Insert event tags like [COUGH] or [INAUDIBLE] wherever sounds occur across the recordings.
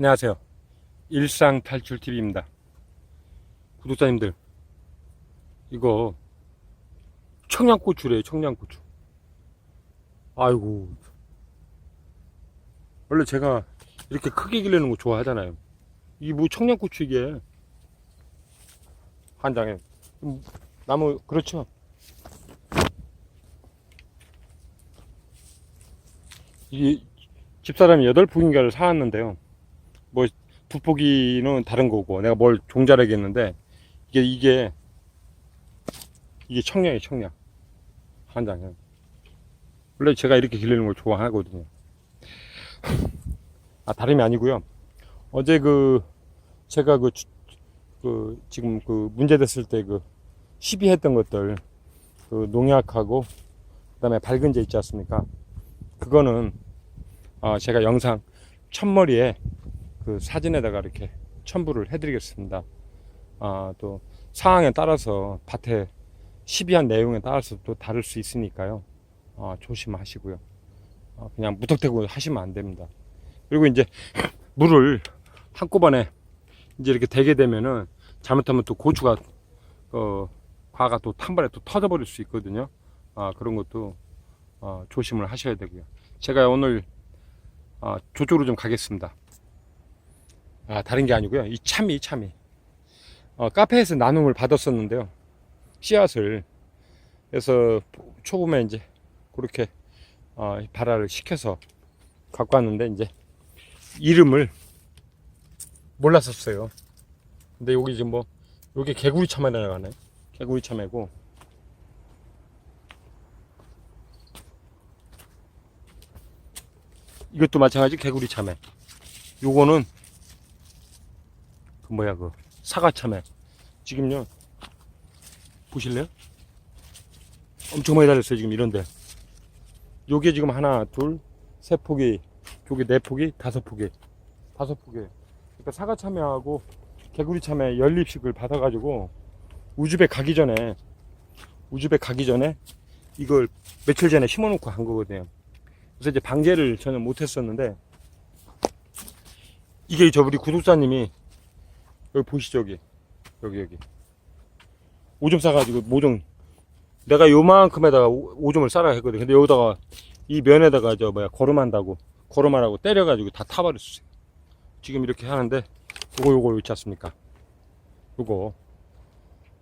안녕하세요. 일상 탈출 TV입니다. 구독자님들, 이거 청양고추래요, 청양고추. 아이고. 원래 제가 이렇게 크게 기르는 거 좋아하잖아요. 이게 뭐 청양고추 이게. 한 장에. 음, 나무, 그렇죠. 이게 집사람이 여덟 포기인가를 사왔는데요. 뭐 두 포기는 다른 거고 내가 뭘 종자라게 했는데 이게 이게 이게 청량이 청량 한 장에 원래 제가 이렇게 기르는 걸 좋아하거든요. [LAUGHS] 아 다름이 아니고요. 어제 그 제가 그, 주- 그 지금 그 문제 됐을 때 그 시비했던 것들 그 농약하고 그 다음에 밝은제 있지 않습니까? 그거는 어, 제가 영상 첫머리에 그 사진에다가 이렇게 첨부를 해드리겠습니다. 아, 또 상황에 따라서 밭에 시비한 내용에 따라서 또 다를 수 있으니까요. 어, 조심하시고요. 어, 그냥 무턱대고 하시면 안 됩니다. 그리고 이제 [CLEARS THROAT] 물을 한꺼번에 이제 이렇게 대게 되면은 잘못하면 또 고추가 어, 과가 또 탄번에 또 터져버릴 수 있거든요. 아, 그런 것도 어, 조심을 하셔야 되고요. 제가 오늘 아, 저쪽으로 좀 가겠습니다. 아, 다른 게 아니고요. 이 참이, 참이. 어, 카페에서 나눔을 받았었는데요. 씨앗을. 그래서 초봄에 이제 그렇게 어, 발화를 시켜서 갖고 왔는데 이제 이름을 몰랐었어요. 근데 여기 지금 뭐, 여기 개구리 참에 나가네. 개구리 참외고. 이것도 마찬가지 개구리 참외. 요거는 그 뭐야 그 사과 참외. 지금요 보실래요? 엄청 많이 달렸어요 지금 이런데. 요게 지금 하나, 둘, 세 포기, 요게 네 포기, 다섯 포기, 다섯 포기. 그러니까 사과 참외하고 개구리 참외 연립식을 받아가지고 우즈벡 가기 전에 우즈벡 가기 전에 이걸 며칠 전에 심어놓고 간 거거든요. 그래서 이제 방제를 저는 못했었는데 이게 저 우리 구독자님이 여기 보시죠 여기? 여기 여기. 오줌 싸가지고 모종. 내가 요만큼에다가 오- 오줌을 싸라 했거든. 근데 여기다가 이 면에다가 저 뭐야 거름한다고 거름하라고 때려가지고 다 타버렸어요 지금 이렇게 하는데 요거 요거 있지 않습니까? 요거.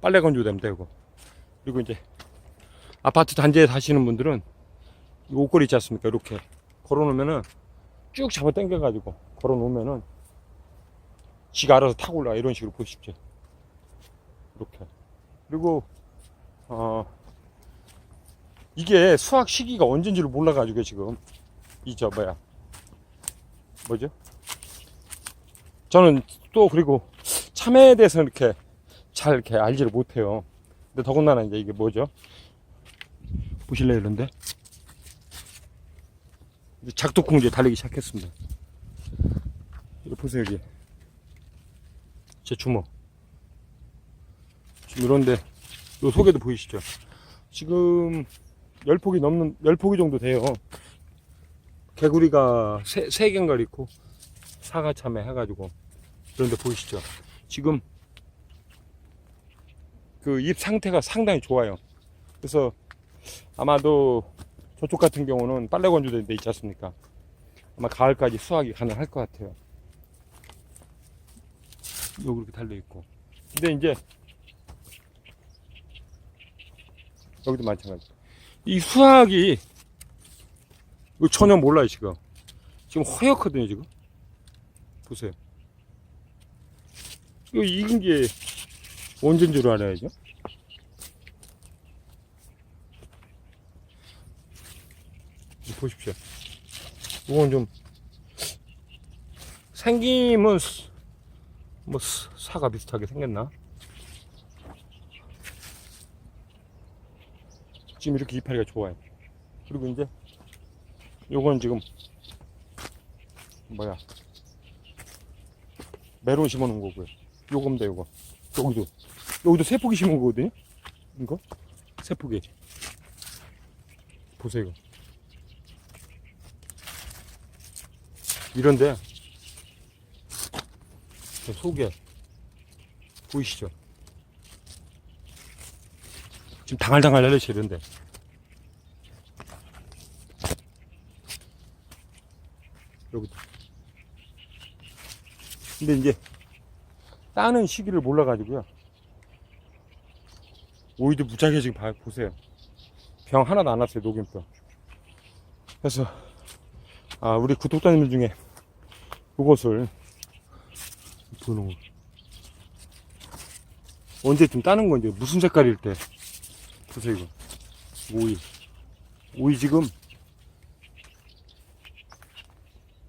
빨래 건조도 됩니다 요거. 그리고 이제 아파트 단지에 사시는 분들은 이 옷걸이 있지 않습니까? 이렇게 걸어 놓으면은 쭉 잡아 당겨 가지고 걸어 놓으면은 지가 알아서 타고 올라가 이런 식으로 보십시오. 이렇게. 그리고, 어, 이게 수확 시기가 언젠지를 몰라가지고 지금 이 저 뭐야 뭐죠? 저는 또 그리고 참외에 대해서 이렇게 잘 이렇게 알지를 못해요. 근데 더군다나 이제 이게 뭐죠? 보실래요, 이런데? 작두콩 이제 달리기 시작했습니다. 이거 보세요, 여기. 제 주먹. 지금 이런데, 요 속에도 보이시죠? 지금, 열폭이 넘는, 열폭이 정도 돼요. 개구리가 세, 세 개인가 있고, 사과 참외 해가지고, 그런데 보이시죠? 지금, 그 잎 상태가 상당히 좋아요. 그래서, 아마도 저쪽 같은 경우는 빨래 건조된 데 있지 않습니까? 아마 가을까지 수확이 가능할 것 같아요. 여기 이렇게 달려 있고. 근데 이제, 여기도 마찬가지. 이 이거 전혀 몰라요, 지금. 지금 허옇거든요, 지금. 보세요. 이거 익은 게 언제인 줄 알아야죠? 보십시오. 이건 좀 생김은 스- 뭐 스- 사과 비슷하게 생겼나? 지금 이렇게 이파리가 좋아요. 그리고 이제 요건 지금 뭐야 메론 심어놓은 거고요. 요겁니다 요거. 여기도 여기도 세 포기 심은 거거든요. 이거 세 포기. 보세요. 이런데 저 속에 보이시죠? 지금 당알당알 열리시는데. 여기 근데 이제 따는 시기를 몰라가지고요. 오이도 무지하게 지금 봐, 보세요. 병 하나도 안 왔어요 녹임병. 그래서 아 우리 구독자님들 중에 이것을 보는 거 언제쯤 따는 건지 무슨 색깔일 때? 보세요 이거. 오이. 오이 지금?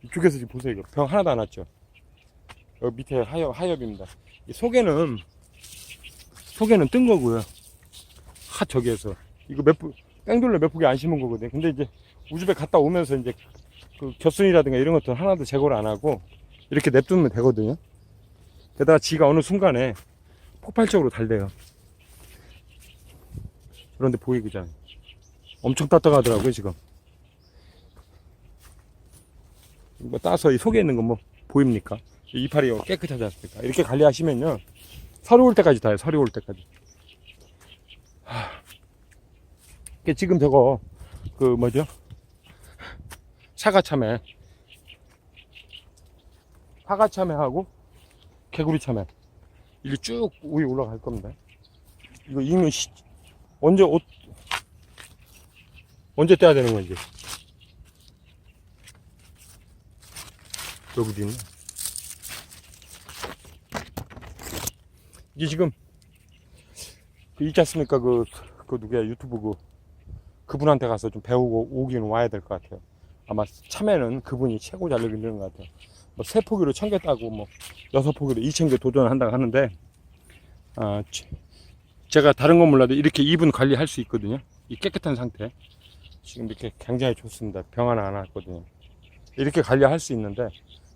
이쪽에서 지금 보세요 이거. 병 하나도 안 왔죠? 여기 밑에 하엽, 하엽입니다. 이 속에는 속에는 뜬 거고요. 하 저기에서. 이거 몇 부, 뺑돌려 몇 폭이 안 심은 거거든요. 근데 이제 우즈베 갔다 오면서 이제 그 겨순이라든가 이런 것들 하나도 제거를 안 하고 이렇게 냅두면 되거든요 게다가 지가 어느 순간에 폭발적으로 달대요. 그런데 보이기잖아요 엄청 따뜻하더라고요 지금. 뭐 따서 이 속에 있는 건 뭐 보입니까? 이 이파리 깨끗하지 않습니까? 이렇게 관리하시면요. 서리 올 때까지 다요 서리 올 때까지. 하... 지금 저거 그 뭐죠? 사과참외. 사과참외하고 개구리 참외. 이게 쭉 위에 올라갈 겁니다 이거 익는 시 언제 옷 언제 떼야 되는 건지. 여기도 있네. 이게 지금 그 있지 않습니까? 그, 그 누구야? 유튜브 그 그분한테 가서 좀 배우고 오긴 와야 될 것 같아요. 아마 참외는 그분이 최고 잘 익는 것 같아요 뭐 세 포기로 천 개 따고 뭐 여섯 포기로 이천 개 도전을 한다고 하는데 아 제- 제가 다른 건 몰라도 이렇게 이분 관리할 수 있거든요. 이 깨끗한 상태. 지금 이렇게 굉장히 좋습니다. 병 하나 안 왔거든요. 이렇게 관리할 수 있는데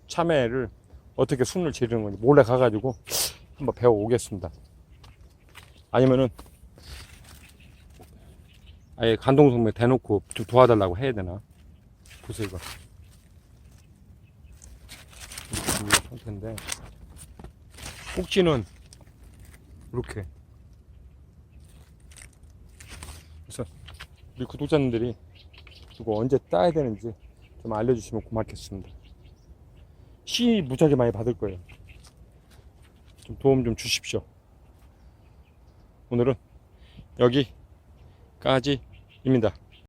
참외를 어떻게 순을 지르는 건지 몰래 가가지고 한번 배워 오겠습니다. 아니면은 아예 간동성매 대놓고 좀 도와달라고 해야 되나? 보세요 이거 이 상태인데. 꼭지는 이렇게. 그래서 우리 구독자님들이 이거 언제 따야 되는지 좀 알려주시면 고맙겠습니다. 씨 무지하게 많이 받을 거예요. 좀 도움 좀 주십시오. 오늘은 여기까지입니다